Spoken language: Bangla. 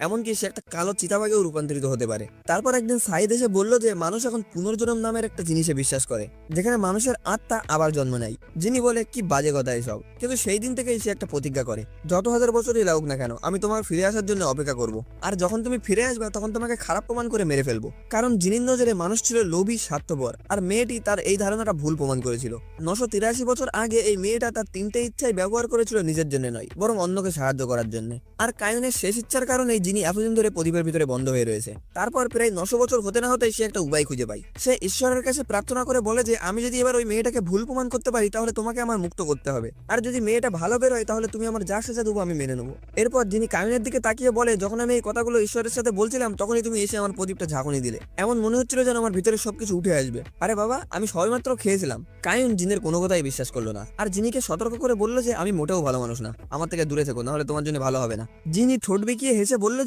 এমনকি সে একটা কালো চিতাবাগেও রূপান্তরিত হতে পারে। তারপর একদিন সাইদ এসে বলল যে, মানুষ এখন পুনর্জন্ম নামের একটা জিনিসে বিশ্বাস করে, যেখানে মানুষের আত্মা আবার জন্ম নেয়। যিনি বলে, কি বাজে কথা এসব? কিন্তু সেই দিন থেকেই সে একটা প্রতিজ্ঞা করে, যত হাজার বছরই লাগুক না কেন, আমি তোমার ফিরে আসার জন্য অপেক্ষা করব। আর যখন তুমি ফিরে আসবে, তখন তোমাকে খারাপ প্রমাণ করে মেরে ফেলব। কারণ জিনির নজরে মানুষ ছিল লোভী, স্বার্থপর, আর মেয়েটি তার এই ধারণাটা ভুল প্রমাণ করেছিল। নশো তিরাশি বছর আগে এই মেয়েটা তার তিনটে ইচ্ছাই ব্যবহার করেছিল নিজের জন্য নয়, বরং অন্যকে সাহায্য করার জন্য। আর কায়নের শেষ ইচ্ছার কারণেই যিনি এতদিন ধরে প্রদীপের ভিতরে বন্ধ হয়ে রয়েছে। তারপর প্রায় নশো বছর হতে না হতেই সে একটা উপায় খুঁজে পায়। সে ঈশ্বরের কাছে প্রার্থনা করে বলে যে, আমি যদি এবার ওই মেয়েটাকে ভুল প্রমাণ করতে পারি, তাহলে তোমাকে আমার মুক্ত করতে হবে। আর যদি মেয়েটা ভালো বেরোয়, তাহলে তুমি আমার যা সাজা দেবো আমি মেনে নেব। এরপর যিনি কায়নের দিকে তাকিয়ে বলে, যখন আমি এই কথাগুলো ঈশ্বরের সাথে বলছিলাম, তখনই তুমি এসে আমার প্রদীপটা ঝাঁকুনি দিলে। এমন মনে হচ্ছিল যেন আমার ভিতরে সবকিছু উঠে আসবে। আরে বাবা, আমি সবেমাত্র খেয়েছিলাম। কায়ন জিনের কোনো কথাই বিশ্বাস করল না। আর জিনিকে সতর্ক করে বলল যে, আমি মোটেও ভালো মানুষ না। আমার থেকে দূরে থেকো, নাহলে তোমার জন্য ভালো হবে না। জিনি ঠোঁট বেঁকিয়ে হেসে বলল